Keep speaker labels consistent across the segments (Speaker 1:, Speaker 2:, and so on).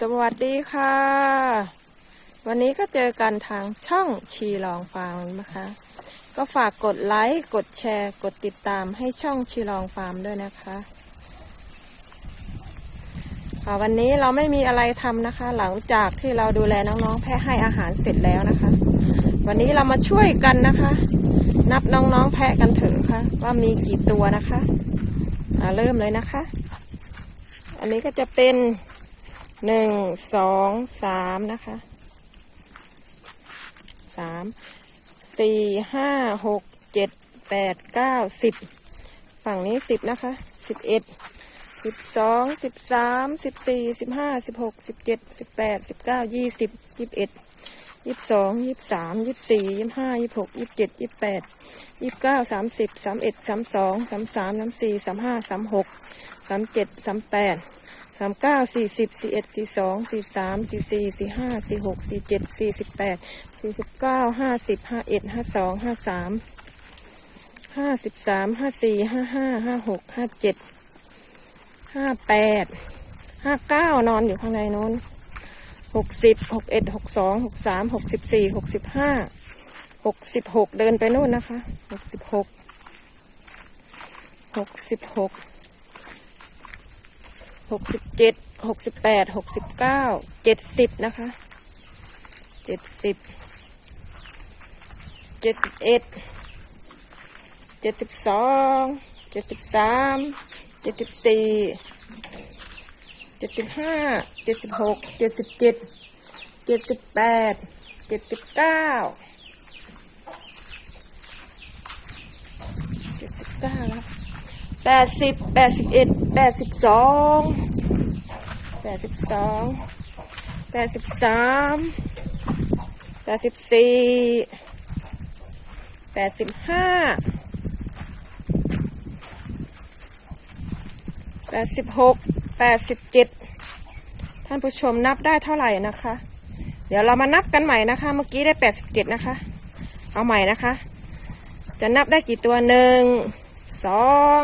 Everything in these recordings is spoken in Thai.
Speaker 1: สวัสดีค่ะ วันนี้ก็เจอกันทางช่องชีลองฟาร์มนะคะ ก็ฝากกดไลค์ กดแชร์ กดติดตามให้ช่องชีลองฟาร์มด้วยนะคะค่ะวันนี้เราไม่มีอะไรทำนะคะ หลังจากที่เราดูแลน้องๆ แพะให้อาหารเสร็จแล้วนะคะ วันนี้เรามาช่วยกันนะคะ นับน้องๆ แพะกันเถอะค่ะ ว่ามีกี่ตัวนะคะอ่าเริ่มเลยนะคะ อันนี้ก็จะเป็น หนึ่งสองสามนะคะสามสี่ห้าหกเจ็ดแปดเก้าสิบฝั่งนี้สิบนะคะสิบเอ็ดสิบสองสิบสามสิบสี่สิบห้าสิบหกสิบเจ็ดสิบแปดสิบเก้ายี่สิบยี่สิบเอ็ดยี่สิบสองยี่สิบสามยี่สิบสี่ยี่สิบห้ายี่สิบหกยี่สิบเจ็ดยี่สิบแปดยี่สิบเก้าสามสิบสามเอ็ดสามสองสามสามสามสี่สามห้าสามหกสามเจ็ดสามแปด สามเก้าสี่สิบสี่เอ็ดสี่สองสี่สามสี่สี่สี่ห้าสี่หกสี่เจ็ดสี่สิบแปดสี่สิบเก้าห้าสิบห้าเอ็ดห้าสองห้าสามห้าสิบสามห้าสี่ห้าห้าห้าหกห้าเจ็ดห้าแปดห้าเก้านอนอยู่ข้างในนู้นหกสิบหกเอ็ดหกสองหกสามหกสิบสี่หกสิบห้าหกสิบหกเดินไปนู่นนะคะหกสิบหกหกสิบหก หกสิบเจ็ดหกสิบแปดหกสิบเก้าเจ็ดสิบนะคะเจ็ดสิบเจ็ดสิบเอ็ดเจ็ดสิบสองเจ็ดสิบสามเจ็ดสิบสี่เจ็ดสิบห้าเจ็ดสิบหกเจ็ดสิบเจ็ดเจ็ดสิบแปดเจ็ดสิบเก้าเจ็ดสิบเก้าแล้วแปดสิบแปดสิบเอ็ด แปดสิบสองแปดสิบสองแปดสิบสามแปดสิบสี่แปดสิบห้าแปดสิบหกแปดสิบเจ็ดท่านผู้ชมนับได้เท่าไหร่นะคะ เดี๋ยวเรามานับกันใหม่นะคะ เมื่อกี้ได้แปดสิบเจ็ดนะคะ เอาใหม่นะคะ จะนับได้กี่ตัวหนึ่งสอง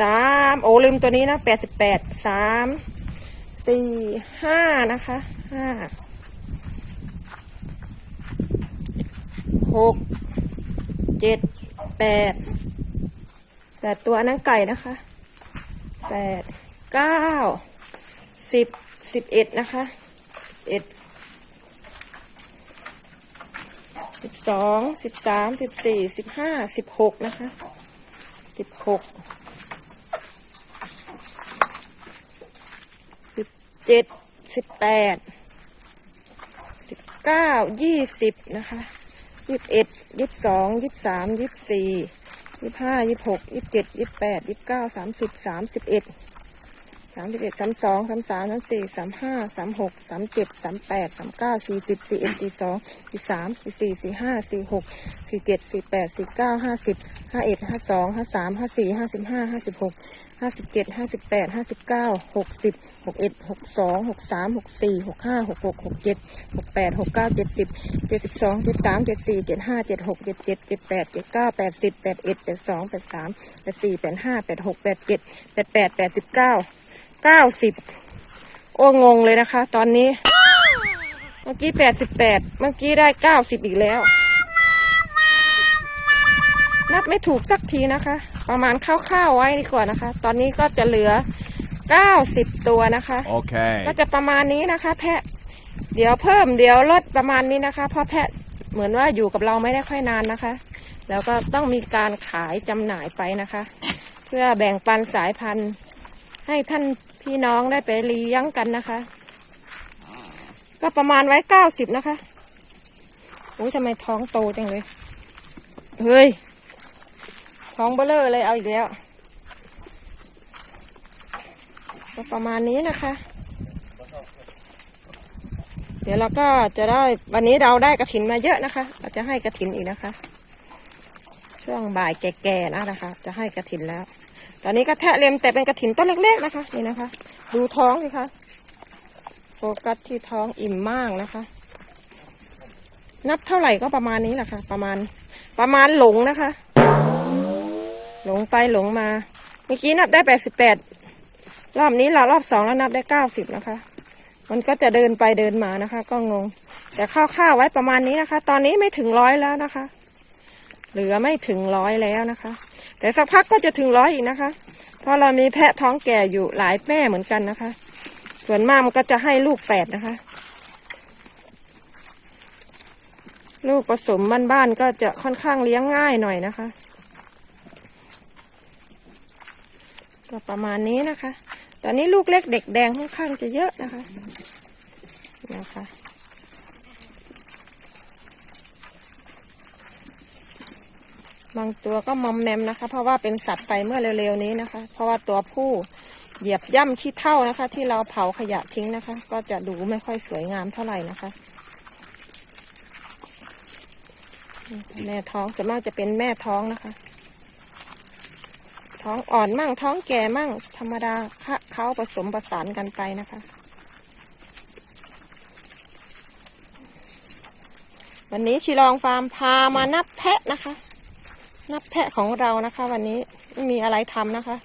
Speaker 1: สามโอ้ลืมตัวนี้นะแปดสิบแปดสามสี่ห้านะคะห้าหกเจ็ดแปดแปดตัวนั้นไก่นะคะแปดเก้าสิบสิบเอ็ดนะคะเอ็ดสิบสองสิบสามสิบสี่สิบห้าสิบหกนะคะสิบหก สิบ เจ็ดสิบแปดสิบเก้ายี่สิบนะคะยี่สิบเอ็ดยี่สิบสองยี่สิบสามยี่สิบสี่ยี่สิบห้ายี่สิบหกยี่สิบเจ็ดยี่สิบแปดยี่สิบเก้าสามสิบสามสิบเอ็ด สามสิบเอ็ดสามสองสามสามสามสี่สามห้าสามหกสามเจ็ดสามแปดสามเก้าสี่สิบสี่เอ็ดสี่สองสี่สามสี่สี่สี่ห้าสี่หกสี่เจ็ดสี่แปดสี่เก้าห้าสิบห้าเอ็ดห้าสองห้าสามห้าสี่ห้าสิบห้าห้าสิบหกห้าสิบเจ็ดห้าสิบแปดห้าสิบเก้าหกสิบหกเอ็ดหกสองหกสามหกสี่หกห้าหกหกหกเจ็ดหกแปดหกเก้าเจ็ดสิบเจ็ดสิบสองเจ็ดสามเจ็ดสี่เจ็ดห้าเจ็ดหกเจ็ดเจ็ดเจ็ดแปดเจ็ดเก้าแปดสิบแปดเอ็ดแปดสองแปดสามแปดสี่แปดห้าแปดหกแปดเจ็ดแปดแปดแปดสิบเก้า เก้าสิบโอ้งงเลยนะคะ ตอนนี้ เมื่อกี้แปดสิบแปดเมื่อกี้ได้เก้าสิบอีกแล้ว นับไม่ถูกสักทีนะคะ ประมาณคร่าวๆไว้ดีกว่านะคะ ตอนนี้ก็จะเหลือ90ตัวนะคะ
Speaker 2: Okay.
Speaker 1: ก็จะประมาณนี้นะคะ แพะ เดี๋ยวเพิ่มเดี๋ยวลดประมาณนี้นะคะ เพราะแพะเหมือนว่าอยู่กับเราไม่ได้ค่อยนานนะคะ แล้วก็ต้องมีการขายจำหน่ายไปนะคะ เพื่อแบ่งปันสายพันธุ์ให้ท่าน พี่น้องได้ไปเลี้ยงกันนะคะ ก็ประมาณไว้90นะคะโอ้ยทำไมท้องโตจังเลย เฮ้ย ท้องเบลเลอร์เลยเอาอีกแล้ว ก็ประมาณนี้นะคะ เดี๋ยวเราก็จะได้วันนี้เราได้กระถินมาเยอะนะคะ เราจะให้กระถินอีกนะคะ ช่วงบ่ายแก่ๆนะนะคะ จะให้กระถินแล้ว ตอนนี้ก็แทะเล็มแต่เป็นกระถินต้นเล็กๆนะคะ นี่นะคะ ดูท้องสิคะโฟกัสที่ท้องอิ่มมากนะคะ นับเท่าไหร่ก็ประมาณนี้แหละค่ะ ประมาณประมาณหลงนะคะ หลงไปหลงมา เมื่อกี้นับได้แปดสิบแปดรอบนี้เรารอบสองแล้วนับได้เก้าสิบนะคะ มันก็จะเดินไปเดินมานะคะ ก็งง แต่ข้าวๆไว้ประมาณนี้นะคะ ตอนนี้ไม่ถึงร้อยแล้วนะคะ เหลือไม่ถึงร้อยแล้วนะคะ แต่สักพักก็จะถึงร้อยอีกนะคะ เพราะเรามีแพะท้องแก่อยู่หลายแม่เหมือนกันนะคะ ส่วนมากมันก็จะให้ลูกแฝดนะคะ ลูกผสมบ้านๆก็จะค่อนข้างเลี้ยงง่ายหน่อยนะคะ ก็ประมาณนี้นะคะ ตอนนี้ลูกเล็กเด็กแดงค่อนข้างจะเยอะนะคะนะคะ บางตัวก็มอมแมมนะคะ เพราะว่าเป็นสัตว์ไปเมื่อเร็วๆนี้นะคะ เพราะว่าตัวผู้เหยียบย่ำขี้เท่านะคะ ที่เราเผาขยะทิ้งนะคะ ก็จะดูไม่ค่อยสวยงามเท่าไหร่นะคะ แม่ท้องส่วนมากจะเป็นแม่ท้องนะคะ ท้องอ่อนมั่งท้องแก่มั่ง ธรรมดาคะเขาผสมผสานกันไปนะคะ วันนี้ชิลองฟาร์มพามานับแพะนะคะ นับแพะของเรานะคะ วันนี้ไม่มีอะไรทำนะคะ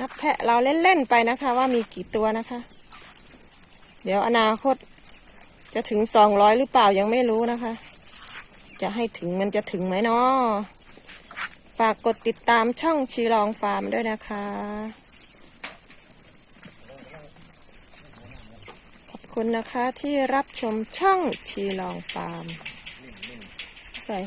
Speaker 1: นับแพะเราเล่นๆไปนะคะ ว่ามีกี่ตัวนะคะ เดี๋ยวอนาคต จะถึงสองร้อยหรือเปล่ายังไม่รู้นะคะ จะให้ถึงมันจะถึงไหมเนาะฝากกดติดตามช่องชีลองฟาร์มด้วยนะคะ ขอบคุณนะคะที่รับชมช่องชีลองฟาร์มใส่